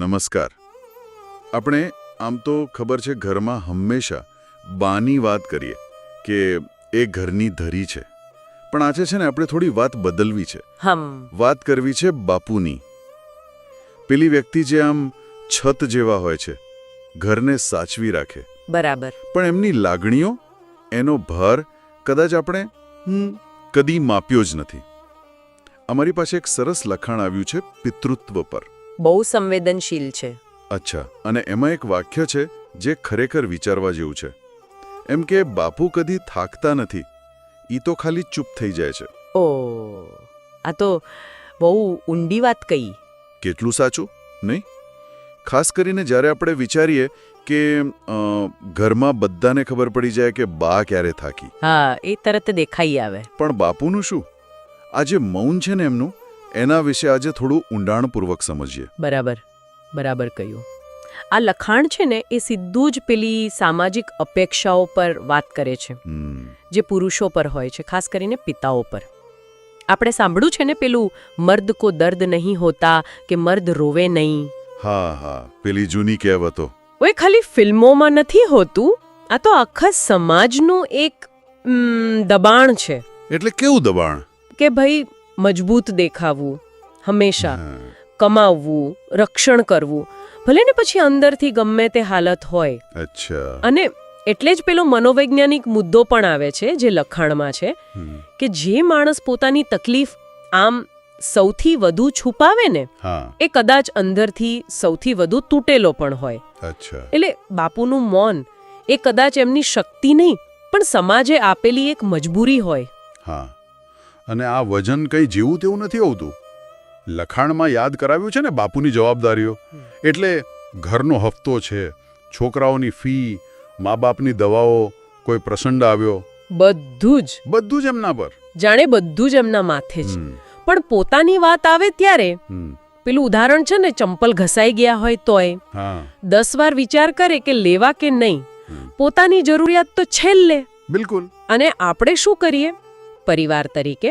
નમસ્કાર. આપણે આમ તો ખબર છે ઘરમાં હંમેશા બાની વાત કરીએ કે એ ઘરની ધરી છે. પણ આજે છે ને આપણે થોડી વાત બદલવી છે. વાત કરવી છે બાપુની. પેલી વ્યક્તિ જે આમ છત જેવા હોય છે ઘરને સાચવી રાખે. બરાબર. પણ એમની લાગણીઓ એનો ભાર કદાચ આપણે હમ, કદી માપ્યો જ નથી. અમારી પાસે એક સરસ લખાણ આવ્યું છે પિતૃત્વ પર. બહુ સંવેદનશીલ છે. અચ્છા અને એમાં એક વાક્ય છે જે ખરેખર વિચારવા જેવું છે. એમ કે બાપુ કદી થાકતા નથી ઈ તો ખાલી ચૂપ થઈ જાય છે. ઓ આ તો બહુ ઊંડી વાત કહી. કેટલું સાચું નહીં? ખાસ કરીને જ્યારે આપણે વિચારીએ કે ઘરમાં બધાને ખબર પડી જાય કે બા ક્યારે થાકી. હા એ તરત દેખાઈ આવે. પણ બાપુનું શું? આ જે મૌન છે ને એમનું? એના વિશે આજે થોડું ઊંડાણપૂર્વક સમજીએ. બરાબર બરાબર કહ્યું. આ લખાણ છે ને એ સીધું જ પેલી સામાજિક અપેક્ષાઓ પર વાત કરે છે. જે પુરુષો પર હોય છે ખાસ કરીને પિતાઓ પર. આપણે સાંભળ્યું છે ને પેલું મર્દ કો દર્દ નહીં હોતા કે મર્દ રોવે નહીં. હા હા પેલી જૂની કહેવતો. ઓય ખાલી ફિલ્મોમાં નથી હોતું? આ તો આખા સમાજનું એક દબાણ છે. એટલે કેવું દબાણ? કે ભાઈ મજબૂત દેખાવું હંમેશા કમાવવું રક્ષણ કરવું. ભલે ને પછી અંદરથી ગમે તે હાલત હોય. અચ્છા. અને એટલે જ પેલો મનોવૈજ્ઞાનિક મુદ્દો પણ આવે છે જે લખાણમાં છે કે જે માણસ પોતાની તકલીફ આમ સૌથી વધુ છુપાવે ને એ કદાચ અંદરથી સૌથી વધુ તૂટેલો પણ હોય. એટલે બાપુનું મૌન એ કદાચ એમની શક્તિ નહીં પણ સમાજે આપેલી એક મજબૂરી હોય. હા. અને આ વજન કંઈ જેવું તેવું નથી હોતું. લખાણમાં યાદ કરાવ્યું છે ને બાપુની જવાબદારીઓ? એટલે ઘરનો હફતો છે છોકરાઓની ફી મા બાપની દવાઓ કોઈ પ્રસંડ આવ્યો. બધું જ. બધું જ એમના પર. જાણે બધું જ એમના માથે જ પણ પોતાની વાત આવે ત્યારે પેલું ઉદાહરણ છે ને ચંપલ ઘસાઈ ગયા હોય તોય. દસ વાર વિચાર કરે કે લેવા કે નહીં. પોતાની જરૂરિયાત તો છેલ્લે. બિલકુલ. અને આપણે શું કરીએ? પરિવાર તરીકે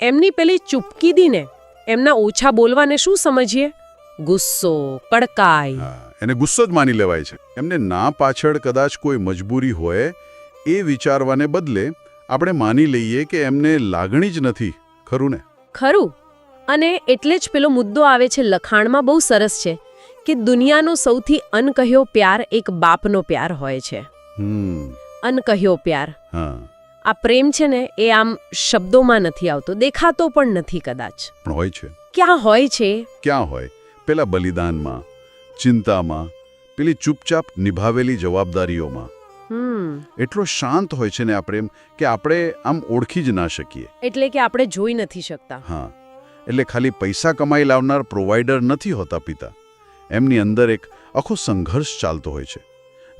એમની પેલી ચૂપકીદીને એમના ઓછા બોલવાને શું સમજીએ? ગુસ્સો કડકાઈ. એને ગુસ્સો જ માની લેવાય છે. એમને ના પાછળ કદાચ કોઈ મજબૂરી હોય એ વિચારવાને બદલે આપણે માની લઈએ કે એમને લાગણી જ નથી ખરું ને? ખરું. અને એટલે જ પેલો મુદ્દો આવે છે લખાણમાં બહુ સરસ છે કે દુનિયાનો સૌથી અનકહ્યો પ્યાર એક બાપનો પ્યાર હોય છે. અનકહ્યો પ્યાર. હા. આ પ્રેમ છે ને એ આમ શબ્દોમાં નથી આવતો દેખાતો પણ નથી કદાચ. પણ હોય છે. ક્યાં હોય છે? ક્યાં હોય? પેલા બલિદાનમાં ચિંતામાં પેલી ચૂપચાપ નિભાવેલી જવાબદારીઓમાં. એટલો શાંત હોય છે ને આ પ્રેમ કે આપણે આમ ઓળખી જ ના શકીએ. એટલે કે આપણે જોઈ નથી શકતા. હા. એટલે ખાલી પૈસા કમાઈ લાવનાર પ્રોવાઈડર નથી હોતા પિતા. એમની અંદર એક આખો સંઘર્ષ ચાલતો હોય છે.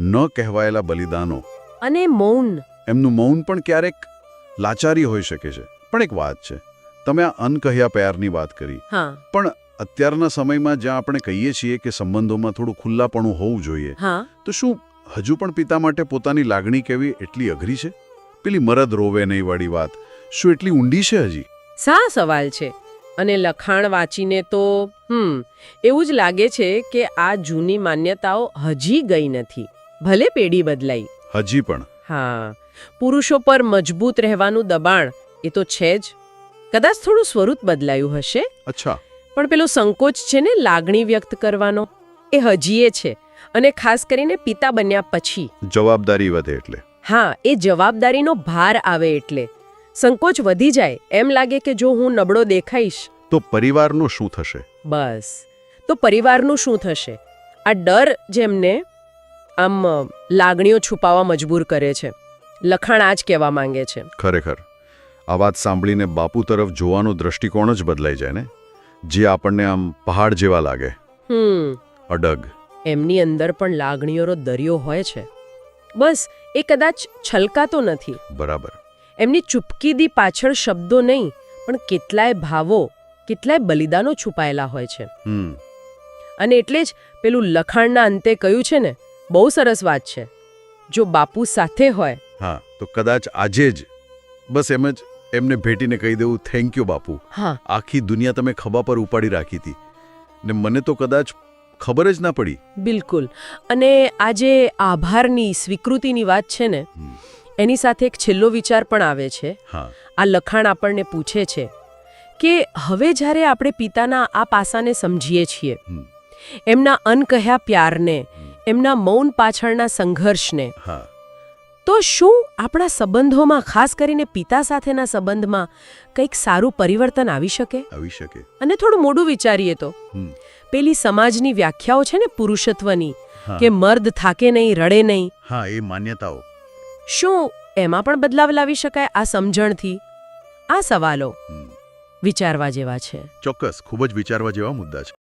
ન કહેવાયેલા બલિદાનો. અને મૌન. એમનું મૌન પણ ક્યારેક લાચારી હોઈ શકે છે. પણ એક વાત છે. તમે આ અનકહ્યા પ્યારની વાત કરી. પણ અત્યારના સમયમાં જ્યાં આપણે કહીએ છીએ કે સંબંધોમાં થોડું ખુલ્લાપણું હોવું જોઈએ તો શું હજુ પણ પિતા માટે પોતાની લાગણી કેવી એટલી અઘરી છે? પેલી મરદ રોવે નહીં વાળી વાત. શું એટલી ઊંડી છે હજી? સા સવાલ છે. અને લખાણ વાંચીને તો હમ એવું જ લાગે છે કે આ જૂની માન્યતાઓ હજી ગઈ નથી. ભલે પેઢી બદલાઈ. હજી પણ. હા. પુરુષો પર મજબૂત રહેવાનું દબાણ એ તો છે જ. કદાચ થોડું સ્વરૂપ બદલાયું હશે? અચ્છા. પણ પેલો સંકોચ છે ને લાગણી વ્યક્ત કરવાનો એ હજીએ છે અને ખાસ કરીને પિતા બન્યા પછી. જવાબદારી વધે એટલે. હા એ જવાબદારીનો ભાર આવે એટલે. સંકોચ વધી જાય એમ લાગે કે જો હું નબળો દેખાઈશ. તો પરિવારનું શું થશે? બસ. તો પરિવારનું શું થશે? આ ડર જેમને આમ લાગણીઓ છુપાવવા મજબૂર કરે છે. લખાણ આ જ કહેવા માંગે છે. ખરેખર. આ વાત સાંભળીને બાપુ તરફ જોવાનો દ્રષ્ટિકોણ જ બદલાઈ જાય ને? જે આપણને આમ પહાડ જેવા લાગે. હમ. અડગ. એમની અંદર પણ લાગણીઓનો દરિયો હોય છે. બસ એ કદાચ છલકાતો નથી. બરાબર. એમની ચૂપકીદી પાછળ શબ્દો નહીં પણ કેટલાય ભાવો કેટલાય બલિદાનો છુપાયેલા હોય છે. અને એટલે જ પેલું લખાણના અંતે કહ્યું છે ને બહુ સરસ વાત છે. જો બાપુ સાથે હોય હા તો કદાચ આજે જ. બસ એમ જ એમને ભેટીને કહી દેવું થેન્ક યુ બાપુ. હા. આખી દુનિયા તમે ખભા પર ઉપાડી રાખી હતી. ને મને તો કદાચ ખબર જ ના પડી. બિલકુલ. અને આ જે આભારની સ્વીકૃતિની વાત છે ને એની સાથે એક છેલ્લો વિચાર પણ આવે છે. હા. આ લખાણ આપણને પૂછે છે કે હવે જ્યારે આપણે પિતાના આ પાસાને સમજીએ છીએ એમના અનકહ્યા પ્યારને એમના મૌન પાછળના સંઘર્ષને હા. તો શું આપણા સંબંધોમાં ખાસ કરીને પિતા સાથેના સંબંધમાં કંઈક સારું પરિવર્તન આવી શકે? આવી શકે. અને થોડું મોડું વિચારીએ તો. પેલી સમાજની વ્યાખ્યાઓ છે ને પુરુષત્વની કે મર્દ થાકે નહીં રડે નહીં. હા એ માન્યતાઓ. શું એમાં પણ બદલાવ લાવી શકાય આ સમજણથી? આ સવાલો વિચારવા જેવા છે. ચોક્કસ ખૂબ જ વિચારવા જેવા મુદ્દા છે.